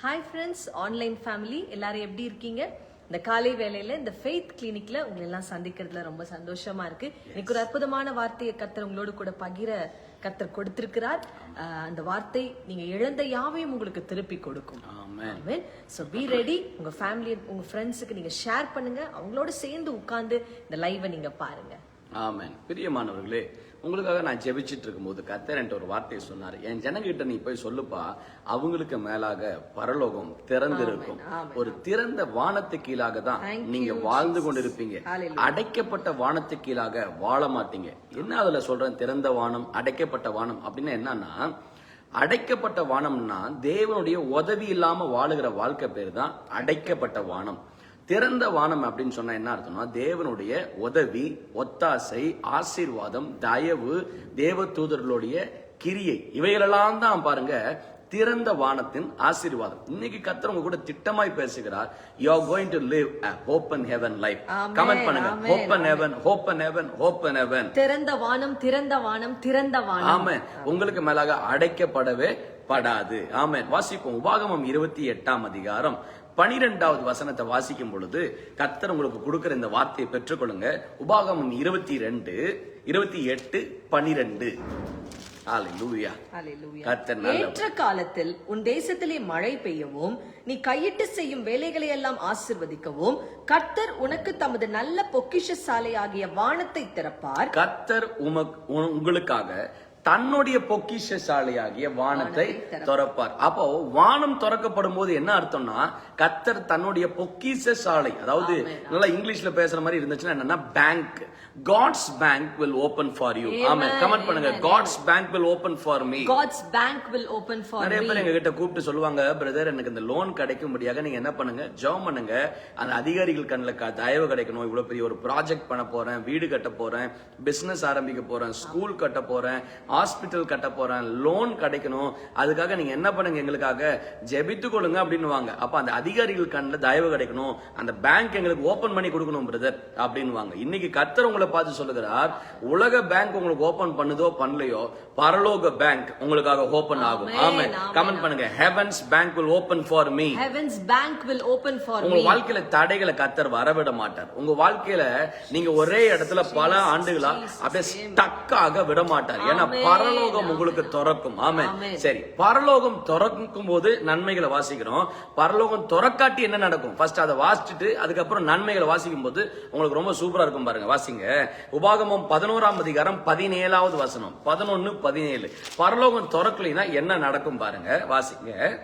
Hi friends online family எல்லாரும் எப்படி இருக்கீங்க? இந்த காலை வேளையில இந்த ஃபெய்த் கிளினிக்ல உங்களை எல்லாம் சந்திக்கிறதுல ரொம்ப சந்தோஷமா இருக்கு. இன்னைக்கு ஒரு அற்புதமான வார்த்தையை கத்தர் உங்களோடு கூட பகிர கத்தர் கொடுத்திருக்கிறார். அந்த வார்த்தை நீங்க இழந்த யாவையும் உங்களுக்கு திருப்பி கொடுக்கும். ஸோ பி ரெடி உங்க ஃபேமிலி உங்க ஃப்ரெண்ட்ஸுக்கு நீங்க ஷேர் பண்ணுங்க. அவங்களோட சேர்ந்து உட்கார்ந்து இந்த லைவை நீங்க பாருங்க. ஆமென் பிரியமானவர்களே உங்களுக்காக நான் ஜெபிச்சிட்டு இருக்கும்போது கத்தர் என்கிட்ட ஒரு வார்த்தையை சொன்னார். என் ஜனங்கிட்ட நீ போய் சொல்லுப்பா அவங்களுக்கு மேலாக பரலோகம் திறந்திருக்கும். ஒரு திறந்த வானத்து கீழாக தான் நீங்க வாழ்ந்து கொண்டிருப்பீங்க. அடைக்கப்பட்ட வானத்து கீழாக வாழ மாட்டீங்க. என்ன அதுல சொல்றேன்? திறந்த வானம் அடைக்கப்பட்ட வானம் அப்படின்னா என்னன்னா அடைக்கப்பட்ட வானம்னா தேவனுடைய உதவி இல்லாம வாழுகிற வாழ்க்கை பேர் தான் அடைக்கப்பட்ட வானம். திறந்த வானம் அப்படின்னு சொன்னா என்ன அர்த்தம்னா தேவனுடைய உதவி ஒத்தாசை ஆசீர்வாதம் தயவு தேவ தூதர்களுடைய கிரியை இவைகளெல்லாம் தான் பாருங்க திறந்த வானத்தின் ஆசீர்வாதம். இன்னைக்கு கத்தர் உங்க கூட திட்டமாய் பேசுகிறார் you are going to live a open heaven life. Amen, comment பண்ணுங்க open heaven open heaven open heaven. திறந்த வானம் திறந்த வானம் திறந்த வானம். ஆமென். உங்களுக்கு மேலாக அடைக்கப்படவே படாது. ஆமென். வாசிப்போம் உபாகமம் இருபத்தி எட்டாம் அதிகாரம். பனிரெண்டாவது வசனத்தை வாசிக்கும் பொழுது கத்தர் உங்களுக்கு கொடுக்கிற இந்த வார்த்தையை பெற்றுக்கொள்ளுங்க உபாகமம் இருபத்தி ரெண்டு இருபத்தி எட்டு பனிரெண்டு. கர்த்தர். ஏற்ற காலத்தில் உன் தேசத்திலே மழை பெய்யவும் நீ கையிட்டு செய்யும் வேலைகளை எல்லாம் ஆசிர்வதிக்கவும் கர்த்தர் உனக்கு தமது நல்ல பொக்கிஷ சாலையாகிய வானத்தை திறப்பார் கர்த்தர் உங்களுக்காக தன்னுடைய பொக்கிஷ சாலையாகிய வானத்தை திறப்பார். அப்போ வானம் திறக்கப்படும் போது என்ன அர்த்தம்னா கர்த்தர் தன்னுடைய பொக்கிஷ சாலை அதாவது நல்லா இங்கிலீஷ்ல பேசுற மாதிரி இருந்துச்சுன்னா என்னன்னா bank God's bank will open for you ஆமா கமெண்ட் பண்ணுங்க. God's bank will open for me God's bank will open for நிறைய. பேர் எங்க கிட்ட கூப்பிட்டு சொல்லுவாங்க பிரதர் எனக்கு இந்த லோன் கிடைக்கும்படியாக நீங்க என்ன பண்ணுங்க? ஜெபம் பண்ணுங்க. அந்த அதிகாரிகள் கண்ணில் தயவு கிடைக்கணும். இவ்வளவு பெரிய ஒரு ப்ராஜெக்ட் பண்ண போறேன். வீடு கட்ட போறேன். பிசினஸ் ஆரம்பிக்க போறேன். ஸ்கூல் கட்ட போறேன். ஹாஸ்பிட்டல் கட்ட போறேன் லோன் கிடைக்கணும் அதுக்காக நீங்க என்ன பண்ணுங்க எங்களுக்காக? ஜெபித்து கொள்ளுங்க அப்படின்னுவாங்க. அப்ப அந்த அதிகாரிகள் கண்ணில் தயவு கிடைக்கணும். அந்த பேங்க் எங்களுக்கு ஓபன் பண்ணி கொடுக்கணும் பிரதர் அப்படின்னுவாங்க. இன்னைக்கு கர்த்தர் உங்களை பார்த்து சொல்லுகிறார் உலக பேங்க் உங்களுக்கு ஓபன் பண்ணுதோ பண்ணலையோ பரலோக பேங்க் உங்களுக்காக ஓபன் ஆகும். amen. கமெண்ட் பண்ணுங்க. Heaven's bank will open for me. Heaven's bank will open for உங்க. வாழ்க்கையில தடைகளை கத்தர் வரவிட மாட்டார். உங்க வாழ்க்கையில நீங்க ஒரே இடத்துல பல ஆண்டுகளா அப்படியே ஸ்டக் ஆக விட மாட்டார். ஏன்னா. பரலோகம் உங்களுக்கு திறக்கும். Amen. சரி பரலோகம் திறக்கும் போது நன்மைகளை வாசிக்கிறோம். பரலோகம் திறக்காட்டி என்ன நடக்கும்? ஃபர்ஸ்ட் அதை வாசிச்சுட்டு அதுக்கப்புறம் நன்மைகளை வாசிக்கும் போது உங்களுக்கு ரொம்ப சூப்பரா இருக்கும் பாருங்க. வாசிங்க. உபாகமம் பதினோராம் அதிகாரம் பதினேழாவது வசனம். பதினொன்னு பதினேழு. பரலோகம் திறக்கலைன்னா என்ன நடக்கும் பாருங்க? வாசிங்க.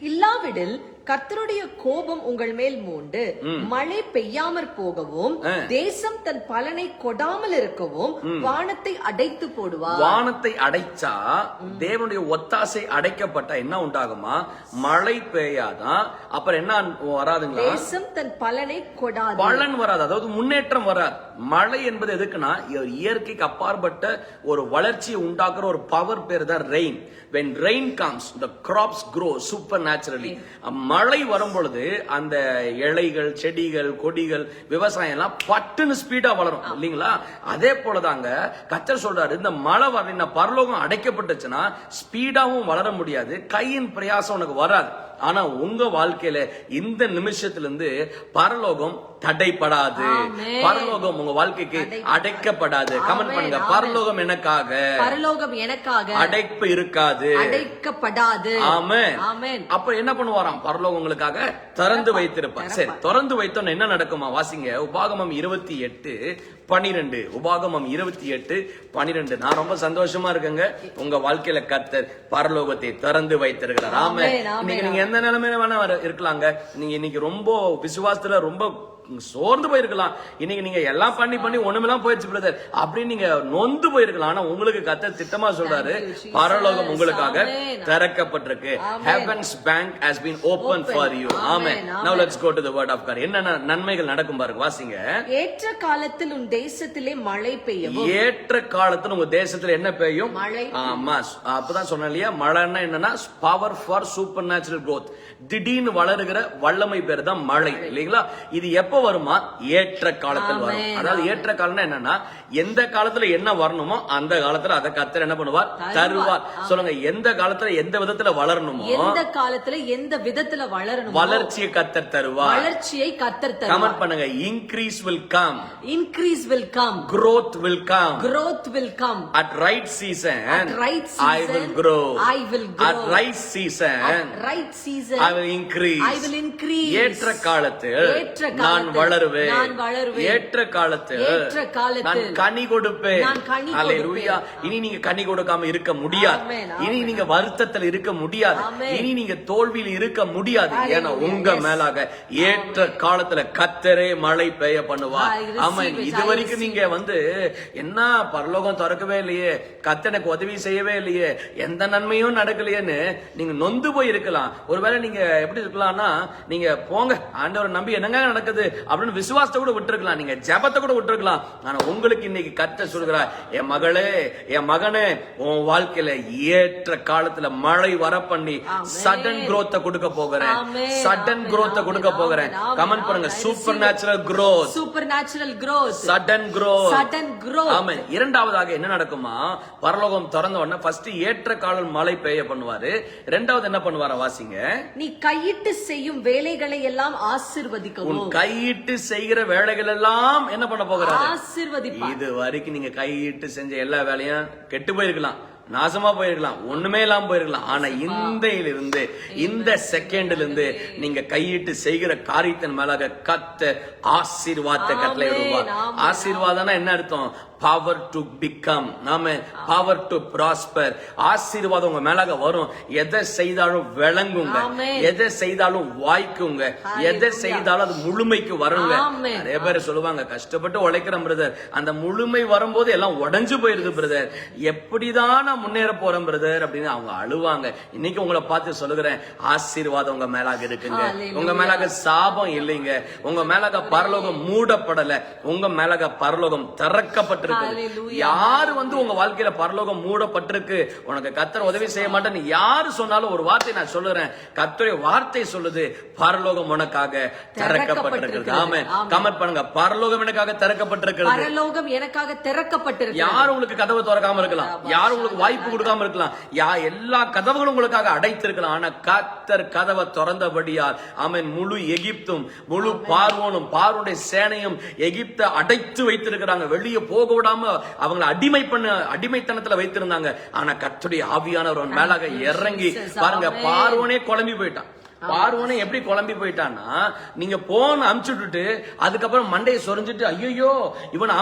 இல்லாவிடில் கர்த்தருடைய கோபம் உங்கள் மேல் மூண்டு. மழை பெய்யாமற் போகவும் தேசம் தன் பலனை கொடாமல் இருக்கவும் வானத்தை அடைத்து போடுவார் வானத்தை அடைச்சா தேவனுடைய ஒத்தாசை அடைக்கப்பட்டா என்ன உண்டாகுமா? மழை பெய்யாதான் அப்புறம் என்ன வராதுங்களா? தேசம் தன் பலனை கொடாது. பலன் வராது. அதாவது முன்னேற்றம் வராது. மழை என்பது எதுக்குன்னா இயற்கைக்கு அப்பாற்பட்ட ஒரு வளர்ச்சியை உண்டாக்குற ஒரு பவர் பேர் தான் rain when rain comes the crops grow supernaturally. மழை வரும் பொழுது அந்த இலைகள் செடிகள் கொடிகள் விவசாயம் எல்லாம் பட்டுன்னு ஸ்பீடா வளரும் இல்லைங்களா? அதே போலதாங்க கத்தர் சொல்றாரு இந்த மழை வரலைன்னா பரலோகம் அடைக்கப்பட்டுச்சுன்னா ஸ்பீடாவும் வளர முடியாது கையின் பிரயாசம் உனக்கு வராது. ஆனா உங்க வாழ்க்கையில இந்த நிமிஷத்துல இருந்து பரலோகம் தடைப்படாது. பரலோகம் உங்க வாழ்க்கைக்கு அடைக்கப்படாது. கமெண்ட் பண்ணுங்க. பரலோகம் எனக்காக. பரலோகம் எனக்காக. அடைப்பு இருக்காது. அடைக்கப்படாது. ஆமென். அப்ப என்ன பண்ணுவாராம்? பரலோகம் உங்களுக்காக திறந்து வைத்திருப்பார். சரி திறந்து வைத்தோன்னு என்ன நடக்குமா? வாசிங்க. உபாகமம் இருபத்தி எட்டு பனிரெண்டு. உபாகமம் இருபத்தி எட்டு பனிரெண்டு. நான் ரொம்ப சந்தோஷமா இருக்கேங்க. உங்க வாழ்க்கையில கத்தர் பரலோகத்தை திறந்து வைத்திருக்கிறார். ஆமா இன்னைக்கு நீங்க எந்த நிலைமையில வேணா வர- இருக்கலாங்க. நீங்க இன்னைக்கு ரொம்ப விசுவாசத்துல ரொம்ப சோர்ந்து போயிருக்கலாம். இன்னைக்கு நீங்க எல்லாம் பண்ணி பண்ணி ஒண்ணுமெல்லாம் போயிடுச்சு பிரதர் அப்படின்னு நீங்க நொந்து போயிருக்கலாம். ஆனா உங்களுக்கு கத்த திட்டமா சொல்றாரு. பரலோகம் உங்களுக்காக. திறக்கப்பட்டிருக்கு. Been open Open. for you. Amen, amen. Amen. now let's go to the word of god. என்னென்ன நன்மைகள் நடக்கும் பாருங்க வாசிங்க. ஏற்ற காலத்தில் உன் தேசத்திலே மழை பெய்யவும். ஏற்ற காலத்துல உங்க தேசத்துல என்ன பெய்யும்? ஆமா அப்பதான் சொன்னேன் இல்லையா? மழைன்னா என்னன்னா power for super natural growth. திடீர்னு வளருகிற வல்லமை பேர் தான் மழை இல்லைங்களா? இது எப்போ எப்ப வருமா? ஏற்ற காலத்தில் வரும். அதாவது ஏற்ற காலம்னா என்னன்னா எந்த காலத்துல என்ன வரணுமோ அந்த காலத்துல அதை கத்தர் என்ன பண்ணுவார்? தருவார். சொல்லுங்க எந்த காலத்துல எந்த விதத்துல வளரணுமோ எந்த காலத்துல எந்த விதத்துல வளரணும் வளர்ச்சியை கத்தர் தருவார். வளர்ச்சியை கத்தர் தருவார். கமெண்ட் பண்ணுங்க. Increase will come increase will come growth will come. Growth will come. At right season At right i will season, grow. I will grow. at right season at right season i will increase. I will increase. ஏற்ற காலத்தில் ஏற்ற நான் காலத்தில் வளருவேன் நான் வளருவேன். ஏற்ற காலத்தில் ஏற்ற காலத்தில் நான் கனி கொடுப்பேன். நான் கனி அல்லேலூயா இனி நீங்க கனி கொடுக்காம இருக்க முடியாது. இனி நீங்க வருத்தத்தில் இருக்க முடியாது. இனி நீங்க தோல்வியில் இருக்க முடியாது. ஏன்னா. உங்க. மேலாக ஏற்ற காலத்துல கத்தரே மழை பெய்ய பண்ணுவா I receive ஆமென். it. இது வரைக்கும் நீங்க வந்து என்ன பரலோகம் திறக்கவே இல்லையே? கத்த எனக்கு உதவி செய்யவே இல்லையே? எந்த நன்மையும் நடக்கலையேன்னு நீங்க நொந்து போய் இருக்கலாம். ஒருவேளை நீங்க எப்படி இருக்கலாம்னா நீங்க போங்க. ஆண்டவரை நம்பி என்னங்க நடக்குது? அப்படின்னு விசுவாசத்தை கூட விட்டுருக்கலாம். நீங்க ஜெபத்தை கூட விட்டுருக்கலாம். ஆனா உங்களுக்கு இன்னைக்கு கத்த சொல்கிறா என் மகளே என் மகனே உன் வாழ்க்கையில ஏற்ற காலத்துல மழை வர பண்ணி. சடன் growth கொடுக்க போகிறேன். சடன் ஆமென், கொடுக்க போகிறேன். கமெண்ட் பண்ணுங்க supernatural growth. supernatural growth. Sudden growth. Sudden growth. ஆமென். இரண்டாவதாக என்ன நடக்குமா? பரலோகம் திறந்த உடனே ஃபர்ஸ்ட் ஏற்ற காலம் மழை பெய்ய பண்ணுவாரு. ரெண்டாவது என்ன பண்ணுவாரா வாசிங்க? நீ கையிட்டு செய்யும் வேலைகளை எல்லாம் உன் ஆசிர்வதிக்கவும் கையிட்டு செய்கிற வேலைகள் எல்லாம் என்ன பண்ண போகிறாரு? ஆசிர்வதிப்பா இது வரைக்கும் நீங்க கையிட்டு செஞ்ச எல்லா வேலையும் கெட்டு போயிருக்கலாம். நாசமா போயிருக்கலாம். ஒண்ணுமே இல்லாம போயிருக்கலாம். ஆனா இந்த இருந்து இந்த செகண்ட்ல இருந்து நீங்க கையிட்டு செய்கிற காரியத்தின் மேலாக கத்த ஆசீர்வாதத்தை கட்டளை விடுவார். ஆசீர்வாதம்னா என்ன அர்த்தம்? பவர் டு பிகம் நாம பவர் டு ப்ராஸ்பர் ஆசீர்வாதம் உங்க மேலாக வரும். எதை செய்தாலும் விளங்குங்க. எதை செய்தாலும் வாய்க்குங்க. எதை செய்தாலும் அது முழுமைக்கு வருங்க. நிறைய பேர் சொல்லுவாங்க கஷ்டப்பட்டு உழைக்கிறேன் பிரதர் அந்த முழுமை வரும்போது எல்லாம் உடைஞ்சு போயிருது பிரதர் எப்படிதான் நான் முன்னேற போறேன் பிரதர் அப்படின்னு அவங்க அழுவாங்க. இன்னைக்கு உங்களை பார்த்து சொல்லுகிறேன் ஆசீர்வாதம் உங்க மேலாக இருக்குங்க. உங்க மேலாக சாபம் இல்லைங்க. உங்க மேலாக பரலோகம் மூடப்படல. உங்க மேலாக பரலோகம் திறக்கப்பட்டிருக்கு. Hallelujah. யாரு வந்து உங்க வாழ்க்கையில பரலோகம் மூடப்பட்டிருக்கு? உனக்கு கத்தர் உதவி செய்ய மாட்டேன்னு யாரு சொன்னாலும் ஒரு வார்த்தை நான் சொல்லுறேன். கத்தருடைய வார்த்தை சொல்லுது பரலோகம் உனக்காக திறக்கப்பட்டிருக்கிறது. ஆமே. கமெண்ட் பண்ணுங்க. பரலோகம் எனக்காக திறக்கப்பட்டிருக்கிறது. பரலோகம் எனக்காக திறக்கப்பட்டிருக்கு யார் உங்களுக்கு கதவு திறக்காம இருக்கலாம். யார் உங்களுக்கு வாய்ப்பு கொடுக்காம இருக்கலாம். யா எல்லா கதவுகளும் உங்களுக்காக அடைத்திருக்கலாம். ஆனா கத்தர் கதவை திறந்தபடியால் அவன் முழு எகிப்தும் முழு பார்வோனும் பார்வோனுடைய சேனையும் எகிப்தை அடைத்து வைத்திருக்கிறாங்க. வெளியே போக விடாம அவங்களை அடிமை பண்ண அடிமைத்தனத்துல வைத்திருந்தாங்க ஆனா கத்துடைய ஆவியானவர் மேலாக இறங்கி. பாருங்க. பார்வோனே குழம்பி போயிட்டான் பார்வோனே எப்படி குழம்பி போயிட்டான்னா நீங்க போன் அமுச்சு விட்டுட்டு அதுக்கப்புறம் மண்டையை சொரிஞ்சிட்டு ஐயோ இவன்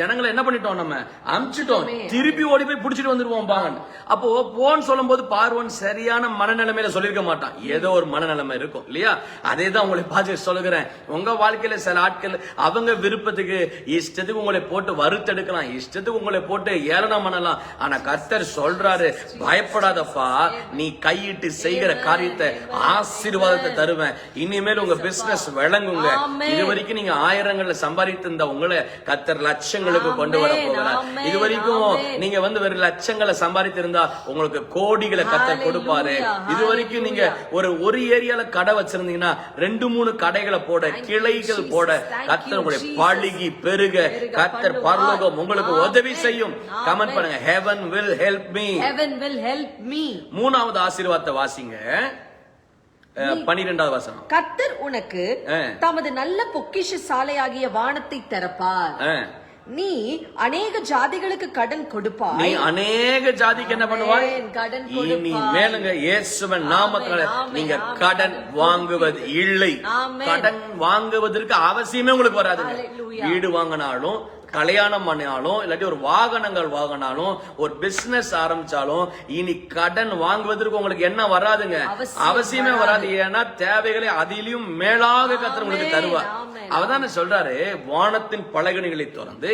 ஜனங்களை என்ன பண்ணிட்டோம் நம்ம? அமுச்சிட்டோம். திருப்பி ஓடி போய் புடிச்சிட்டு வந்துருவோம் பாங்கன்னு அப்போ போன் சொல்லும் போது பார்வன் சரியான மனநிலைமையில சொல்லிருக்க மாட்டான். ஏதோ ஒரு மனநிலைமை இருக்கும் இல்லையா? அதே தான் உங்களை பார்த்து சொல்லுகிறேன். உங்க வாழ்க்கையில சில ஆட்கள் அவங்க விருப்பத்துக்கு இஷ்டத்துக்கு உங்களை போட்டு வறுத்தெடுக்கலாம் இஷ்டத்துக்கு உங்களை போட்டு ஏளனம் பண்ணலாம். ஆனா கர்த்தர் சொல்றாரு பயப்படாதப்பா நீ கையிட்டு செய்கிற காரியத்தை ஆசீர்வாதத்தை தருவேன் இனிமேல் உங்க பிசினஸ் விளங்குங்க. இது வரைக்கும் நீங்க ஆயிரங்கள்ல சம்பாதித்திருந்த உங்களை கத்தர் லட்சங்களுக்கு கொண்டு வர போகிறார் இது வரைக்கும். நீங்க வந்து வெறும் லட்சங்களை சம்பாதித்திருந்தா உங்களுக்கு கோடிகளை கத்தர் Hallelujah, கொடுப்பாரு இது வரைக்கும் நீங்க ஒரு ஒரு ஏரியால கடை வச்சிருந்தீங்கன்னா ரெண்டு மூணு கடைகளை போட கிளைகள். போட கத்தர் உங்களை. பழுகி பெருக கத்தர். பரலோகம் உங்களுக்கு உதவி. செய்யும். கமெண்ட் பண்ணுங்க heaven will help me heaven will help me மூணாவது ஆசீர்வாதத்தை வாசிங்க அஹ், பன்னிரெண்டாவது வசனம் கர்த்தர் உனக்கு. தமது நல்ல பொக்கிஷ சாலையாகிய வானத்தை திறப்பார் நீ அநேக ஜாதிகளுக்கு கடன் நீ கொடுப்பாய் அநேக ஜாதிக்கு என்ன பண்ணுவாய். கடன் கொடுப்பாய். மேலுங்க இயேசுவன் நாமத்தினால நீங்க கடன். வாங்குவது இல்லை. கடன் வாங்குவதற்கு அவசியமே உங்களுக்கு Hallelujah. வீடு வாங்கினாலும் கல்யாணம் பண்ணினாலும் இல்லாட்டி ஒரு வாகனங்கள் வாங்கினாலும் ஒரு பிசினஸ் ஆரம்பிச்சாலும் இனி கடன் வாங்குவதற்கு உங்களுக்கு என்ன வராதுங்க? அவசியம் வராது. ஏன்னா தேவைகளை அதிலும் மேலாக கத்தர் உங்களுக்கு தருவார். ஆமென். அவதானே சொல்றாரு வானத்தின் பலகணிகளை திறந்து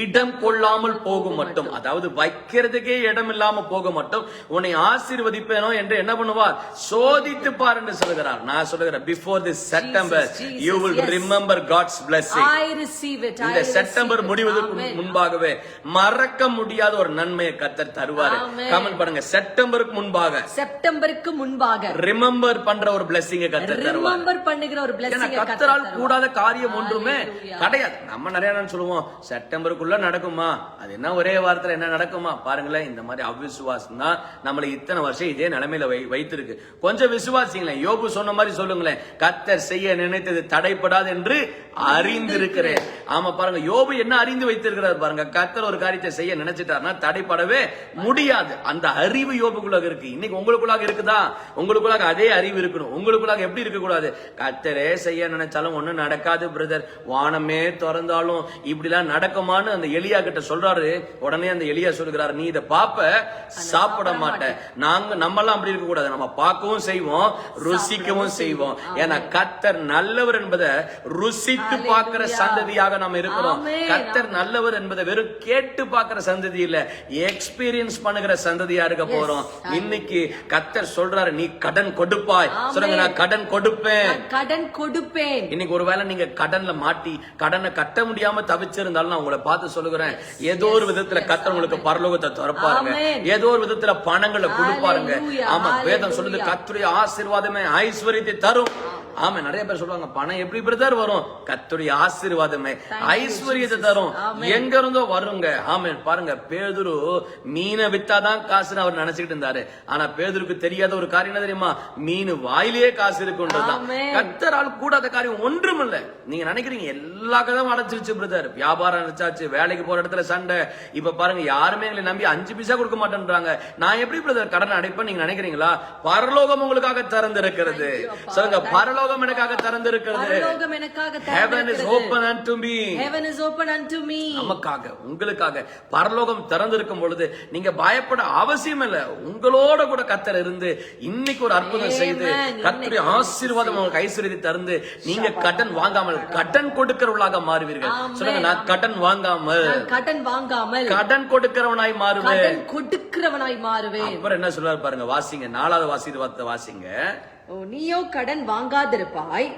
இடம் கொள்ளாமல் போகும் மட்டும் அதாவது வைக்கிறதுக்கே இடம் இல்லாம போக மட்டும் உன்னை ஆசீர்வதிப்பேனோ என்று என்ன பண்ணுவார்? சோதித்து பார் என்று சொல்கிறார் நான் சொல்லுகிறேன் before the September you will. Remember God's blessing. I receive it I இந்த செப்டம்பர். முடிவதற்கு முன்பாகவே மறக்க முடியாத ஒரு நன்மையை கத்தர் தருவாரு. கமெண்ட் பண்ணுங்க செப்டம்பருக்கு முன்பாக. செப்டம்பருக்கு முன்பாக. ரிமெம்பர் பண்ற ஒரு பிளெஸிங்க கத்தர் தருவார். ரிமெம்பர் பண்ணுகிற ஒரு பிளஸிங் கத்தரால் கூடாத காரியம் ஒன்றுமே Hallelujah. கிடையாது. நம்ம நிறைய சொல்லுவோம் செப்டம்பருக்குள்ள நடக்குமா? அது என்ன ஒரே வாரத்துல என்ன நடக்குமா? பாருங்களேன் இந்த மாதிரி அவிசுவாசம் தான் நம்மளை இத்தனை வருஷம் இதே நிலைமையில வை வைத்திருக்கு. கொஞ்சம் விசுவாசிங்களேன் யோபு சொன்ன மாதிரி சொல்லுங்களேன் கத்தர் செய்ய நினைத்தது தடைப்படாது என்று அறிந்திருக்கிறேன். ஆமா பாருங்க யோபு என்ன அறிந்து வைத்திருக்கிறார் பாருங்க கத்தர் ஒரு காரியத்தை செய்ய நினைச்சிட்டாருன்னா தடைப்படவே முடியாது. அந்த அறிவு யோபுக்குள்ளாக இருக்கு. இன்னைக்கு உங்களுக்குள்ளாக இருக்குதா? உங்களுக்குள்ளாக அதே அறிவு இருக்கணும். உங்களுக்குள்ளாக எப்படி இருக்க கூடாது கத்தரே செய்ய நினைச்சாலும் ஒண்ணும் நடக்காது பிரதர் வானமே திறந்தாலும் இப்படிலாம் நடக்குமான்னு அந்த எலியா கிட்ட சொல்றாரு. உடனே அந்த எலியா சொல்லுகிறாரு நீ இதை பாப்ப சாப்பிட மாட்ட. நாங்க நம்மெல்லாம் அப்படி இருக்க கூடாது நம்ம பார்க்கவும் செய்வோம் ருசிக்கவும் செய்வோம். ஏன்னா கத்தர் நல்லவர் என்பதை ருசித்து பார்க்கிற சந்ததியாக நம்ம இருக்கிறோம். கத்தர் நல்லவர் என்பதை வெறும் கேட்டு பார்க்கிற சந்ததி இல்ல. எக்ஸ்பீரியன்ஸ் பண்ணுகிற சந்ததியா இருக்க போறோம். இன்னைக்கு கத்தர் சொல்றாரு நீ கடன் கொடுப்பாய். சொல்லுங்க நான் கடன் கொடுப்பேன். கடன் கொடுப்பேன். இன்னைக்கு ஒருவேளை நீங்க கடன்ல மாட்டி கடனை கட்ட முடியாம தவிச்சிருந்தாலும் நான் உங்களை பார்த்து சொல்லுகிறேன் ஏதோ ஒரு விதத்துல கத்தர் உங்களுக்கு பரலோகத்தை திறப்பாருங்க. ஏதோ ஒரு விதத்துல பணங்களை கொடுப்பாருங்க. ஆமா வேதம் சொல்லுது. கத்துடைய ஆசீர்வாதமே ஐஸ்வர்யத்தை தரும் ஆமா நிறைய பேர் சொல்லுவாங்க பணம் எப்படி பிரதர் வரும்? கத்துடைய ஆசீர்வாதமே ஐஸ்வர்யத்தை தரும். எங்க இருந்தோ வருங்க. ஆமென். பாருங்க பேதுரு மீனை வித்தாதான் காசுன்னு அவர் நினைச்சுக்கிட்டு இருந்தாரு. ஆனா பேதுருக்கு தெரியாத ஒரு காரியம் என்ன தெரியுமா? மீன் வாயிலேயே காசு இருக்குன்றதுதான். கத்தரால் கூடாத காரியம் ஒன்றும் இல்ல. நீங்க நினைக்கிறீங்க எல்லா கதவும் அடைச்சிருச்சு பிரதர் வியாபாரம் அடைச்சாச்சு வேலைக்கு போற இடத்துல சண்டை. இப்ப பாருங்க யாருமே எங்களை நம்பி அஞ்சு பைசா கொடுக்க மாட்டேன்றாங்க. நான் எப்படி பிரதர் கடன் அடைப்பேன் நீங்க நினைக்கிறீங்களா? பரலோகம் உங்களுக்காக திறந்திருக்கிறது. சொல்லுங்க பரலோகம் எனக்காக திறந்திருக்கிறது. பரலோகம் எனக்காக heaven is open unto me. Heaven is open unto me. நமக்காக உங்களுக்காக பரலோகம் திறந்திருக்கும் பொழுது நீங்க பயப்பட அவசியம் இல்ல. உங்களோட கூட கத்தர் இருந்து இன்னைக்கு ஒரு அற்புதம். செய்து கத்தருடைய ஆசீர்வாதம் உங்களுக்கு ஐஸ்வர்யத்தை தந்து நீங்க கடன் வாங்காமல் கடன் கொடுக்கிறவர்களாக மாறுவீர்கள். சொல்லுங்க நான் கடன் வாங்காமல். கடன் வாங்காமல். கடன் கொடுக்கிறவனாய் மாறுவேன். கொடுக்கிறவனாய் மாறுவேன். அப்புறம் என்ன சொல்றாரு பாருங்க வாசிங்க நாலாவது ஆசீர்வாதத்தை வாசிங்க. ஓ, நீயோ கடன் வாங்காதிருப்பாய்.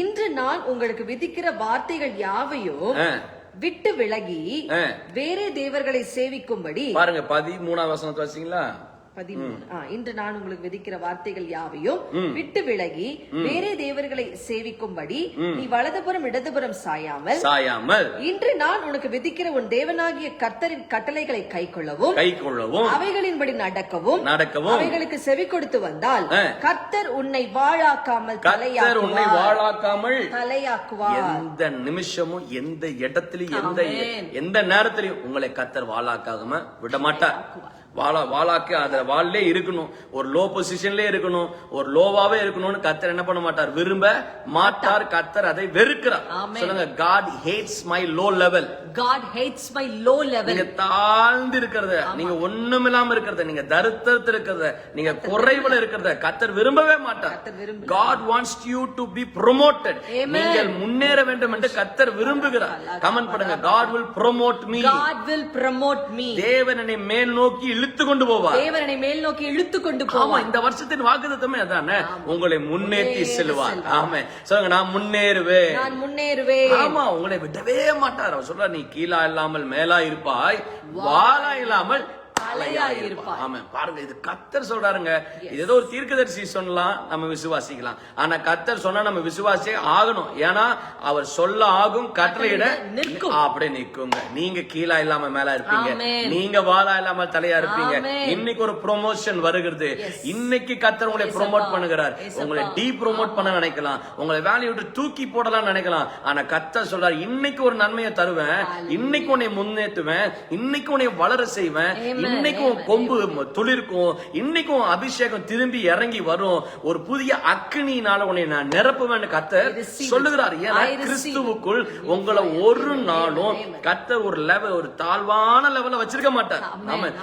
இன்று நான் உங்களுக்கு விதிக்கிற வார்த்தைகள் யாவையும். விட்டு விலகி. வேறே தேவர்களை சேவிக்கும்படி பாருங்க பதிமூணாவது வசனத்தை வாசிங்களா பதிமூணு இன்று நான் உங்களுக்கு விதிக்கிற வார்த்தைகள் யாவையும் விட்டு விலகி வேறே தேவர்களை சேவிக்கும்படி நீ வலதுபுறம் இடதுபுறம் சாயாமல் சாயாமல் இன்று நான் உனக்கு விதிக்கிற உன் தேவனாகிய கர்த்தரின் கட்டளைகளை கைக்கொள்ளவும் கை கொள்ளவும் அவைகளின்படி நடக்கவும் நடக்கவும். அவைகளுக்கு செவி கொடுத்து வந்தால். கர்த்தர் உன்னை வாழாக்காமல் கத்தர் உன்னை வாழாக்காமல் தலையாக்குவார். எந்த நிமிஷமும் எந்த இடத்துலயும் எந்த. எந்த நேரத்திலையும் உங்களை கத்தர் வாழாக்காம விட மாட்டார் வாழா வாழாக்க அதுல வாழலே இருக்கணும். ஒரு லோ பொசிஷன்லயே இருக்கணும். ஒரு லோவாவே இருக்கணும்னு கத்தர் என்ன பண்ண மாட்டார்? விரும்ப மாட்டார். கத்தர் அதை வெறுக்கிறார். சொல்லுங்க God hates my low level God hates my low level. நீங்க தாழ்ந்து இருக்கிறத நீங்க ஒண்ணுமில்லாம இருக்கிறத நீங்க தரித்திரத்தில் இருக்கிறத நீங்க குறைவுல இருக்கிறத கத்தர் விரும்பவே மாட்டார். God wants you to be promoted. நீங்கள் முன்னேற வேண்டும் என்று கத்தர் விரும்புகிறார். கமெண்ட் பண்ணுங்க. God will promote me God will promote me. தேவன் என்னை மேல் நோக்கி இழுத்து கொண்டு போவார். தேவனை மேல் நோக்கி இழுத்து கொண்டு ஆமா இந்த வருஷத்தின் வாக்குத்தத்தமே அதானே? உங்களை முன்னேற்றி செல்வார். ஆமா. சொல்லுங்க நான் முன்னேறுவேன். நான் முன்னேறுவேன். ஆமா உங்களை விடவே மாட்டார். அவர் சொல்ற நீ கீழா இல்லாமல் மேலா இருப்பாய் வாளா இல்லாமல் ஆமா பாருங்க இது கத்தர் சொல்றாருங்க. இது ஏதோ ஒரு தீர்க்கதரிசி சொல்லலாம் நம்ம விசுவாசிக்கலாம். ஆனா கத்தர் சொன்னா நம்ம விசுவாசியே ஆகணும். ஏன்னா அவர் சொல்ல ஆகும் கட்டளையிட நிற்கும். அப்படியே நிக்குங்க நீங்க கீழா இல்லாம மேலா இருப்பீங்க. நீங்க வாளா இல்லாம தலையா இருப்பீங்க. ஆமென். இன்னைக்கு ஒரு ப்ரொமோஷன் வருகிறது. இன்னைக்கு கத்தர் உங்களை ப்ரோமோட் பண்ணுகிறார். உங்களை டீ ப்ரோமோட் பண்ண நினைக்கலாம். உங்களை வேலையை விட்டு தூக்கி போடலாம் நினைக்கலாம். ஆனா கத்தர் சொல்றார் இன்னைக்கு ஒரு நன்மையை தருவேன். இன்னைக்கு உன்னை முன்னேற்றுவேன் இன்னைக்கு உன்னை வளர செய்வேன். இன்னைக்கு உன் கொம்பு துளிர்க்கும். இன்னைக்கு உன் அபிஷேகம் திரும்பி இறங்கி வரும். ஒரு புதிய அக்னியினால உன்னை நான் நிரப்புவேன் கத்தர் it. சொல்லுகிறார். ஏன்னா. கிறிஸ்துவுக்குள் உங்களை ஒரு நாளும் கத்தர் ஒரு லெவல் ஒரு தாழ்வான லெவல வச்சிருக்க மாட்டார். ஆமா ஆமென்.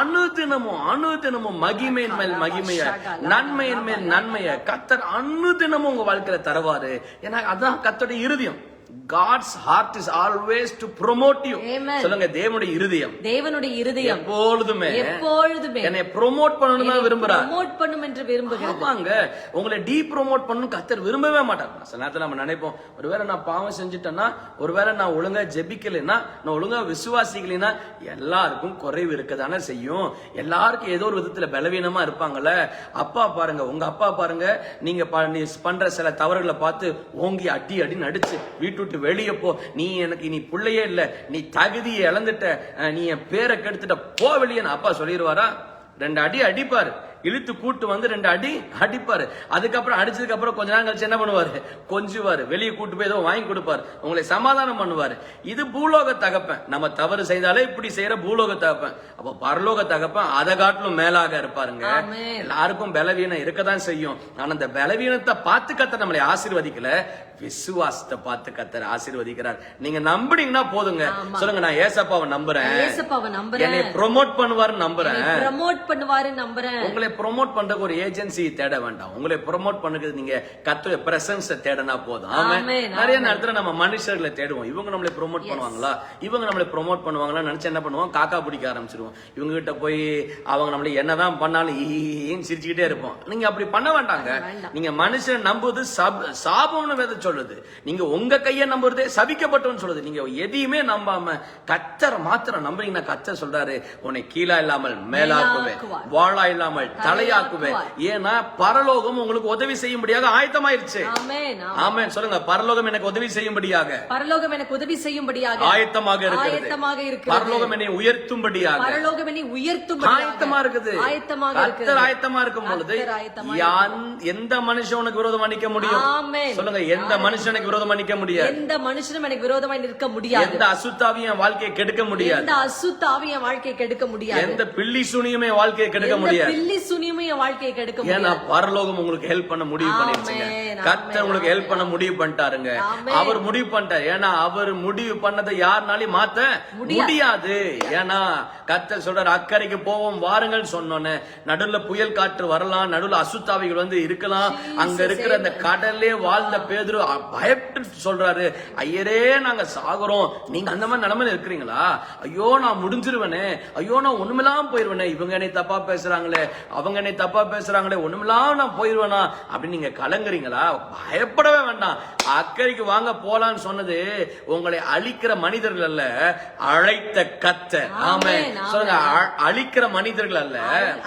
அனுதினமும் அனுதினமும் மகிமையின் மேல் மகிமைய நன்மையின் மேல் நன்மைய கத்தர் அனுதினமும் உங்க வாழ்க்கையில தருவாரு. ஏன்னா அதான் கத்தோட இருதயம் God's heart is always to promote you. சொல்லுங்க தேவனுடைய இருதயம். தேவனுடைய இருதயம். எப்பொழுதுமே எப்பொழுதுமே என்னை ப்ரோமோட் பண்ணணும் தான் விரும்புறார். ப்ரோமோட் பண்ணும் என்று விரும்புகிறது. ஆமாங்க. உங்களை டீ ப்ரோமோட் பண்ணணும் கத்தர் விரும்பவே மாட்டார். சில நேரத்துல நம்ம நினைப்போம் ஒருவேளை நான் பாவம் செஞ்சுட்டேன்னா ஒருவேளை நான் ஒழுங்கா ஜெபிக்கலைன்னா நான் ஒழுங்கா விசுவாசிக்கலைன்னா எல்லாருக்கும் குறைவு இருக்கதானே செய்யும். எல்லாருக்கும் ஏதோ ஒரு விதத்துல பலவீனமா இருப்பாங்கல்ல. அப்பா பாருங்க உங்க அப்பா பாருங்க நீங்க பண்ற சில தவறுகளை பார்த்து ஓங்கி அடி அடி நடிச்சு வீட்டு விட்டு வெளியே போ. நீ எனக்கு நீ பிள்ளையே இல்ல. நீ தகுதியை இழந்துட்ட. நீ என் பேரை கெடுத்துட்ட. போ வெளியேன்னு அப்பா சொல்லிடுவாரா? ரெண்டு அடி அடிப்பாரு. இழுத்து கூட்டு வந்து ரெண்டு அடி அடிப்பாரு. அதுக்கப்புறம் அடிச்சதுக்கு அப்புறம் கொஞ்ச நேரம் கழிச்சு என்ன பண்ணுவாரு? கொஞ்சுவாரு. வெளியே கூட்டு போய் ஏதோ வாங்கி கொடுப்பாரு. உங்களை சமாதானம் பண்ணுவாரு. இது பூலோக தகப்பன். நம்ம தவறு செய்தாலே இப்படி செய்யற பூலோக தகப்பன். அப்ப பரலோக தகப்பன் அதை காட்டிலும் மேலாக இருப்பாருங்க. எல்லாருக்கும் பலவீனம் இருக்கதான் செய்யும். ஆனா அந்த பலவீனத்தை பார்த்து கத்த நம்மளை ஆசீர்வதிக்கல. விசுவாசத்தை பார்த்து கத்தர் ஆசீர்வதிக்கிறார். நீங்க நம்புனீங்கன்னா போதுங்க. சொல்லுங்க நான் ஏசப்பாவை நம்புறேன். ஏசப்பாவை நம்புறேன். என்னை ப்ரோமோட் பண்ணுவாருன்னு நம்புறேன். ப்ரமோட் பண்ணுவாரு நம்புறேன். உங்களை ப்ரோமோட் பண்றதுக்கு ஒரு ஏஜென்சி தேட வேண்டாம். உங்களை ப்ரோமோட் பண்ணுறது நீங்க கத்துடைய பிரசன்ஸ் தேடனா போதும். ஆமா நிறைய நேரத்துல நம்ம மனுஷர்களை தேடுவோம். இவங்க நம்மளை ப்ரோமோட் பண்ணுவாங்களா? இவங்க நம்மளை ப்ரோமோட் பண்ணுவாங்களா நினைச்சு என்ன பண்ணுவோம்? காக்கா பிடிக்க ஆரம்பிச்சிருவோம். இவங்க கிட்ட போய் அவங்க நம்மளை என்னதான் பண்ணாலும் ஈன்னு சிரிச்சுக்கிட்டே இருப்போம். நீங்க அப்படி பண்ண வேண்டாங்க. நீங்க மனுஷன் நம்புவது சப்- சாபம்னு வேத சொல்லுது நீங்க உங்க கையை நம்புறதே சபிக்கப்பட்டவன்னு சொல்லுது நீங்க எதையுமே நம்பாம கத்தரை மாத்திரம் நம்புறீங்கன்னா கத்தர் சொல்றாரு உன்னை கீழா இல்லாமல் மேலாக்குவேன். வாழா இல்லாமல் தலையாக்குவேன். ஏன்னா பரலோகம் உங்களுக்கு உதவி செய்யும்படியாக ஆயத்தமாயிருச்சு. ஆமென் சொல்லுங்க பரலோகம் எனக்கு உதவி செய்யும்படியாக. பரலோகம் எனக்கு உதவி செய்யும்படியாக. ஆயத்தமாக இருக்கிறது. ஆயத்தமாக இருக்கிறது. பரலோகம் என்னை உயர்த்தும்படியாக. பரலோகம் என்னை உயர்த்தும் ஆயத்தமா இருக்குது. ஆயத்தமாக இருக்கிறது ஆயத்தமா இருக்கும் பொழுது எந்த மனுஷன் உனக்கு விரோதமா நிக்க முடியும். சொல்லுங்க எந்த மனுஷனுக்கு விரோதமா நிக்க முடியாது. எந்த மனுஷனும் எனக்கு விரோதமாய் நிற்க முடியாது. எந்த அசுத்தாவையும் வாழ்க்கையை கெடுக்க முடியாது. எந்த அசுத்தாவும் என் வாழ்க்கையை கெடுக்க முடியாது. எந்த பில்லி சுனியுமே வாழ்க்கையை கெடுக்க முடியாது. பில்லி சுனியுமே வாழ்க்கையை கெடுக்க ஏன்னா முடியாது. பரலோகம் உங்களுக்கு ஹெல்ப் பண்ண முடிவு பண்ணிருச்சுங்க கர்த்தர் உங்களுக்கு ஹெல்ப் பண்ண முடிவு பண்ணிட்டாருங்க. அவர் முடிவு பண்ணிட்டார். ஏன்னா அவர் முடிவு பண்ணதை யாருனாலையும் மாத்த முடியாது. ஏன்னா கர்த்தர் சொல்றாரு அக்கறைக்கு போவோம் வாருங்கள் சொன்னோன்னே நடுவுல புயல் காற்று வரலாம் நடுவுல அசுத்தாவிகள் வந்து இருக்கலாம். அங்க இருக்கிற அந்த கடல்லே வாழ்ந்த பேதுரு பயப்பட்டு சொல்றாரு. ஐயரே நாங்க சாகுறோம். நீங்க அந்த மாதிரி நிலைமையில இருக்கிறீங்களா? ஐயோ நான் முடிஞ்சிருவேனே. ஐயோ நான் ஒண்ணுமில்லாம போயிருவேனே. இவங்க என்னை தப்பா பேசுறாங்களே. அவங்க என்னை தப்பா பேசுறாங்களே. ஒண்ணுமில்லாம நான் போயிருவேனா? அப்படின்னு நீங்க கலங்குறீங்களா? பயப்படவே வேண்டாம். அக்கறைக்கு வாங்க போலான்னு சொன்னது உங்களை அழிக்கிற மனிதர்கள் அல்ல அழைத்த கத்த ஆமே சொல்லுங்க அழிக்கிற மனிதர்கள் அல்ல.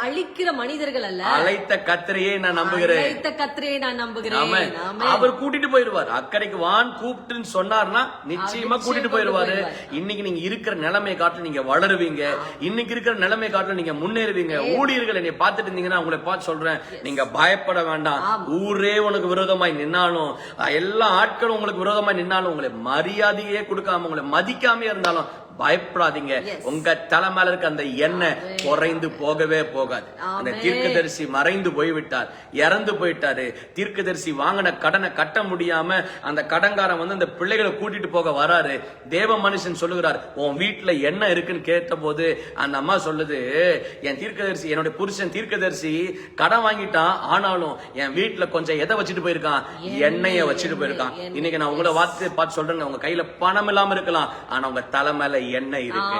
அழிக்கிற மனிதர்கள் அல்ல. அழைத்த கத்தரையே நான் நம்புகிறேன். அழைத்த கத்திரையை நான் நம்புகிறேன். அவர் கூட்டிட்டு போயிருவார். அக்கறைக்கு வான் கூப்பிட்டுன்னு சொன்னார்னா நிச்சயமா கூட்டிட்டு போயிருவாரு இன்னைக்கு நீங்க இருக்கிற நிலைமை காட்டு நீங்க வளருவீங்க. இன்னைக்கு இருக்கிற நிலைமை காட்டு நீங்க முன்னேறுவீங்க. ஊழியர்கள் என்னை பார்த்துட்டு இருந்தீங்கன்னா உங்களை பார்த்து சொல்றேன். நீங்க பயப்பட வேண்டாம். ஊரே உனக்கு விரோதமாய் நின்னாலும் எல்லா ஆட்களும் உங்களுக்கு விரோதமாய் நின்னாலும் உங்களை மரியாதையே கொடுக்காம உங்களை மதிக்காம இருந்தாலும் பயப்படாதீங்க. உங்க தலை மேல இருக்க அந்த எண்ணெய் குறைந்து போகவே போகாது. அந்த. தீர்க்கதரிசி மறைந்து போய்விட்டார் இறந்து போயிட்டாரு தீர்க்கதரிசி வாங்கின கடனை கட்ட முடியாம அந்த கடன்காரன் வந்து அந்த பிள்ளைகளை கூட்டிட்டு போக வராரு. தேவ மனுஷன் சொல்லுகிறார் உன் வீட்டுல என்ன இருக்குன்னு கேட்டபோது அந்த அம்மா சொல்லுது என் தீர்க்கதரிசி என்னுடைய புருஷன் தீர்க்கதரிசி கடன் வாங்கிட்டான். ஆனாலும் என் வீட்டுல கொஞ்சம் எதை வச்சுட்டு போயிருக்கான்? எண்ணெய. வச்சுட்டு போயிருக்கான். இன்னைக்கு நான் உங்களை வார்த்தை பார்த்து சொல்றேங்க. உங்க கையில பணம் இல்லாம இருக்கலாம். ஆனா உங்க தலை மேல எண்ணெய் இருக்கு.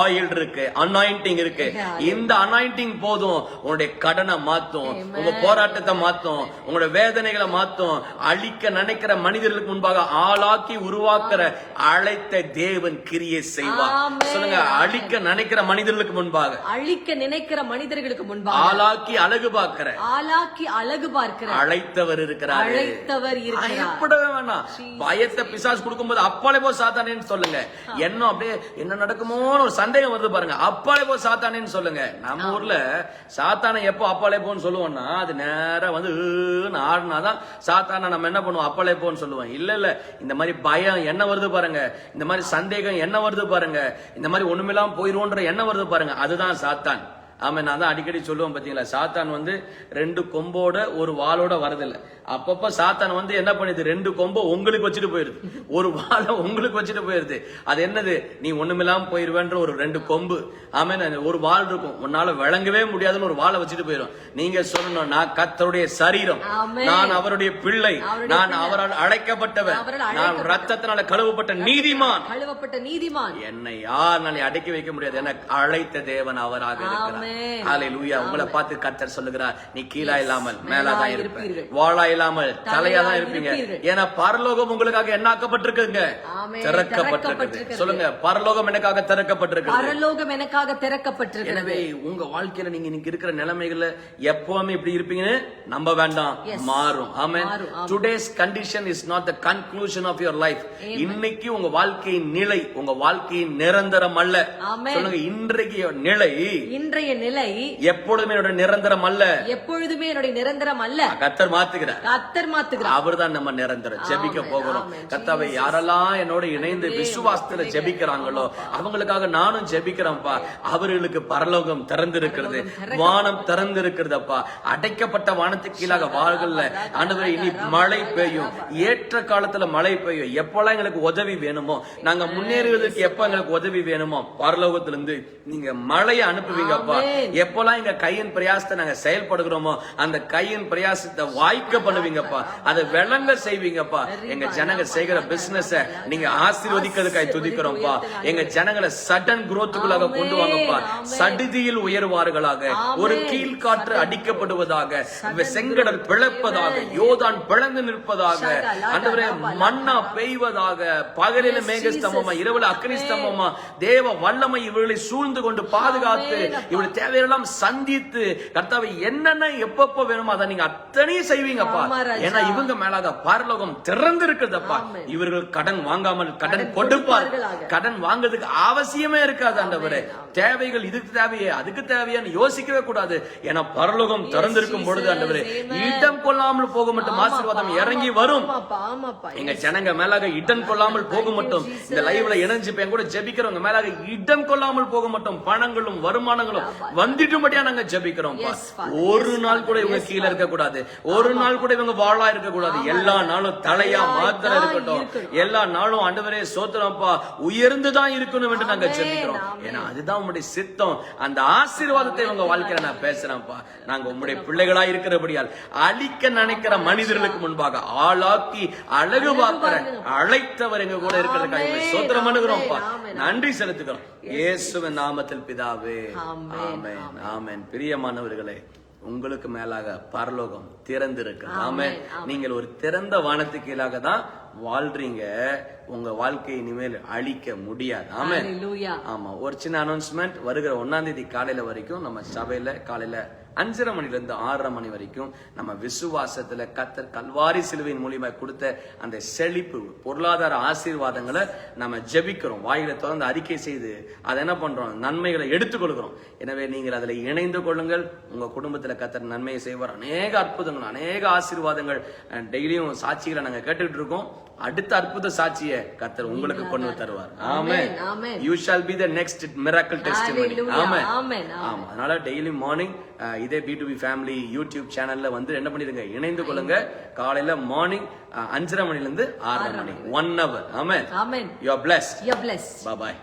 ஆயில் இருக்கு அனாயிண்டிங் இருக்கு. இந்த அனாயிண்டிங் போதும் உன்னுடைய கடனை மாத்தும் உங்க போராட்டத்தை மாத்தும் உங்களோட வேதனைகளை மாத்தும் அழிக்க நினைக்கிற மனிதர்களுக்கு முன்பாக ஆளாக்கி உருவாக்குற அழைத்த தேவன் கிரியை செய்வார். சொல்லுங்க அழிக்க நினைக்கிற மனிதர்களுக்கு முன்பாக அழிக்க நினைக்கிற மனிதர்களுக்கு முன்பாக ஆளாக்கி அழகு பார்க்கிற ஆளாக்கி அழகு பார்க்கிற அழைத்தவர் இருக்கிறாரு. அழைத்தவர் இருக்கிறார். பயப்படவே வேணாம். பயத்தை பிசாசு கொடுக்கும்போது அப்பாலே போ சாத்தானேன்னு சொல்லுங்க. எண்ணம் அப்படியே என்ன நடக்குமோன்னு ஒரு சந்தேகம் வருது பாருங்க. அப்பாலே போ சாத்தானேன்னு சொல்லுங்க. நம்ம ஊர்ல சாத்தானை எப்போ அப்பாலே போன்னு சொல்லுவோம்னா அது நேரா வந்து ஆடுனாதான் சாத்தானை நம்ம என்ன பண்ணுவோம்? அப்பாலே போன்னு சொல்லுவோம். இல்ல இல்ல. இந்த மாதிரி பயம் என்ன வருது பாருங்க. இந்த மாதிரி சந்தேகம் என்ன வருது பாருங்க. இந்த மாதிரி ஒண்ணுமில்லாம போயிருவோன்ற என்ன வருது பாருங்க. அதுதான் சாத்தான். ஆமா நான் தான் அடிக்கடி சொல்லுவேன் பாத்தீங்களா? சாத்தான் வந்து ரெண்டு கொம்போட ஒரு வாளோட வரதில்ல. அப்பப்ப சாத்தான் வந்து என்ன பண்ணுது ரெண்டு கொம்பை உங்களுக்கு வச்சுட்டு போயிருது ஒரு வாழை உங்களுக்கு வச்சுட்டு போயிருது அது என்னது? நீ ஒண்ணுமில்லாம போயிருவேன்ற ஒரு ரெண்டு கொம்பு. ஆமே ஒரு வாள் இருக்கும். உன்னால விளங்கவே முடியாதுன்னு ஒரு வாளை வச்சுட்டு போயிரும். நீங்க சொல்லணும் நான் கத்தருடைய சரீரம். நான் அவருடைய பிள்ளை. நான். அவரால் அழைக்கப்பட்டவன் நான் ரத்தத்தினால கழுவப்பட்ட நீதிமான். கழுவப்பட்ட நீதிமான். என்னை யாருனாலே அடக்கி வைக்க முடியாது. என அழைத்த தேவன் அவராக இருக்கிறார். ஹalleluya. உங்களை பார்த்து கர்த்தர் சொல்லுகிறார் நீ கீழா இல்லாமல் மேலா தான் இருப்ப இருப்பீர்கள். வாளா இல்லாமல் தலையா தான் இருப்பீங்க. ஏன்னா பரலோகம் உங்களுக்காக என்ன ஆக்கப்பட்டிருக்குங்க ஆமென். திறக்கப்பட்டிருக்குது. திறக்கப்பட்டிருக்கிறது. சொல்லுங்க பரலோகம் எனக்காக திறக்கப்பட்டிருக்கிறது பரலோகம் எனக்காக திறக்கப்பட்டிருக்கிறது எனவே உங்க வாழ்க்கையில நீங்க இன்னைக்கு இருக்கிற நிலைமைகள்ல எப்பவுமே இப்படி இருப்பீங்கன்னு நம்ப வேண்டாம். மாறும். ஆமென். Today's condition is not the conclusion of your life இன்னைக்கு உங்க வாழ்க்கையின் நிலை உங்க வாழ்க்கையின் நிரந்தரம் அல்ல. சொல்லுங்க இன்றைக்கு நிலை இன்றைய நிலை எப்பொழுதுமே என்னோட நிரந்தரம் அல்ல. எப்பொழுதுமே என்னுடைய நிரந்தரம் அல்ல. கத்தர் மாத்துகிறார். கத்தர் மாத்துகிறார். அவர்தான் நம்ம நிரந்தரம். ஜெபிக்க போகிறோம். கத்தாவை யாரெல்லாம் என்னோட இணைந்து விசுவாசத்துல ஜெபிக்கிறாங்களோ அவங்களுக்காக நானும் ஜெபிக்கிறேன்ப்பா. அவர்களுக்கு பரலோகம் திறந்திருக்கிறது. வானம் திறந்திருக்கிறதப்பா. அடைக்கப்பட்ட வானத்துக்கு கீழாக வாழ்கள்ல. ஆண்டவரே இனி மழை பெய்யும். ஏற்ற காலத்துல மழை பெய்யும். எப்பெல்லாம் எங்களுக்கு உதவி வேணுமோ நாங்க முன்னேறுவதற்கு எப்ப எங்களுக்கு உதவி வேணுமோ பரலோகத்துல இருந்து நீங்க மழையை அனுப்புவீங்கப்பா. எப்பெல்லாம் எங்க கையின் பிரயாசத்தை நாங்க செயல்படுகிறோமோ அந்த கையின் பிரயாசத்தை வாய்க்க பண்ணுவீங்கப்பா. அதை விளங்க செய்வீங்கப்பா. எங்க ஜனங்க செய்கிற பிசினஸ் நீங்க ஆசீர்வதிக்கிறதுக்காய் துதிக்கிறோம்ப்பா. எங்க ஜனங்களை சடன் குரோத்துக்குள்ளாக கொண்டு வாங்கப்பா. சடுதியில் உயர்வார்களாக. ஒரு கீழ்காற்று அடிக்கப்படுவதாக செங்கடல் பிளப்பதாக யோதான் பிளந்து நிற்பதாக மண்ணா பெய்வதாக பகலில மேகஸ்தம்பமா இரவுல அக்னி ஸ்தம்பமா தேவ வல்லமை இவர்களை சூழ்ந்து கொண்டு பாதுகாத்து இவருடைய தேவையெல்லாம் சந்தித்து கர்த்தாவை என்னென்ன எப்பப்ப வேணுமோ அதை நீங்க அத்தனையும் செய்வீங்கப்பா. ஏன்னா இவங்க மேலாக பரலோகம் திறந்து இருக்குதப்பா ஆமென். இவர்கள் கடன் வாங்காமல் கடன் கொடுப்பார். கடன் வாங்குறதுக்கு அவசியமே இருக்காது ஆண்டவரே. தேவைகள் இதுக்கு தேவையே அதுக்கு தேவையான்னு யோசிக்கவே கூடாது. ஏன்னா பரலோகம் திறந்திருக்கும் பொழுது ஆண்டவரே. இடம் கொள்ளாமல் போக மட்டும் ஆசீர்வாதம் இறங்கி வரும். எங்க ஜனங்க மேலாக இடம் கொள்ளாமல் போக மட்டும் இந்த லைவ்ல இணைஞ்சு என் கூட ஜெபிக்கிறவங்க மேலாக இடம் கொள்ளாமல் போக மட்டும் பணங்களும் வருமானங்களும் வந்துட்டு மட்டும் நாங்க ஜெபிக்கிறோம். ஒரு நாள் கூட இவங்க கீழே இருக்க கூடாது ஒரு நாள் கூட இவங்க வாழா இருக்க கூடாது எல்லா நாளும் தலையா மாத்திரம் இருக்கட்டும். எல்லா நாளும் ஆண்டவரே சோத்திரம்ப்பா உயர்ந்து தான் இருக்கணும் என்று நாங்க ஜெபிக்கிறோம். ஏன்னா அதுதான் உங்களுடைய சித்தம். அந்த ஆசீர்வாதத்தை இவங்க வாழ்க்கையில நான் பேசுறேன்ப்பா நாங்க உங்களுடைய பிள்ளைகளா இருக்கிறபடியால் அழிக்க நினைக்கிற மனிதர்களுக்கு முன்பாக ஆளாக்கி அழகு பார்க்கிற அழைத்தவர் எங்க கூட இருக்கிறதுக்காக சோத்திரம் amen. நன்றி செலுத்துகிறோம். இயேசுவின் நாமத்தில் பிதாவே. ஆமென் ஆமென் பிரியமானவர்களே உங்களுக்கு மேலாக பரலோகம் திறந்திருக்கு. ஆமென். நீங்கள் ஒரு திறந்த வானத்துக்கு கீழாக தான் வாழ்றீங்க உங்க வாழ்க்கை இனிமேல் அழிக்க முடியாது. Hallelujah. ஆமா ஒரு சின்ன அனௌன்ஸ்மெண்ட் வருகிற ஒன்னாம் தேதி காலையில வரைக்கும் நம்ம சபையில காலையில அஞ்சரை மணில இருந்து ஆறரை மணி வரைக்கும் நம்ம விசுவாசத்துல கத்தர் கல்வாரி சிலுவையின் மூலியமா கொடுத்த அந்த செழிப்பு பொருளாதார ஆசீர்வாதங்களை நம்ம ஜெபிக்கிறோம். வாயில திறந்து அறிக்கை செய்து அதை என்ன பண்றோம்? நன்மைகளை எடுத்துக்கொள்கிறோம் எனவே நீங்கள் அதில் இணைந்து கொள்ளுங்கள். உங்க குடும்பத்துல கத்தர் நன்மையை செய்வார். அநேக அற்புதங்கள் அநேக ஆசீர்வாதங்கள். டெய்லியும் சாட்சிகளை நாங்க கேட்டுட்டு இருக்கோம். அடுத்த அற்புத சாட்சியை கத்தர் உங்களுக்கு கொண்டு தருவார். ஆமென். You shall be the next miracle testimony. Amen. Amen. ஆமா அதனால டெய்லி மார்னிங் இதே B to B family YouTube சேனல்ல வந்து என்ன பண்ணிருங்க இணைந்து கொள்ளுங்க. காலையில மார்னிங் அஞ்சரை மணில இருந்து ஆறரை மணி. ஒன் ஹவர் ஆமென். Amen. You are blessed You're blessed. Bye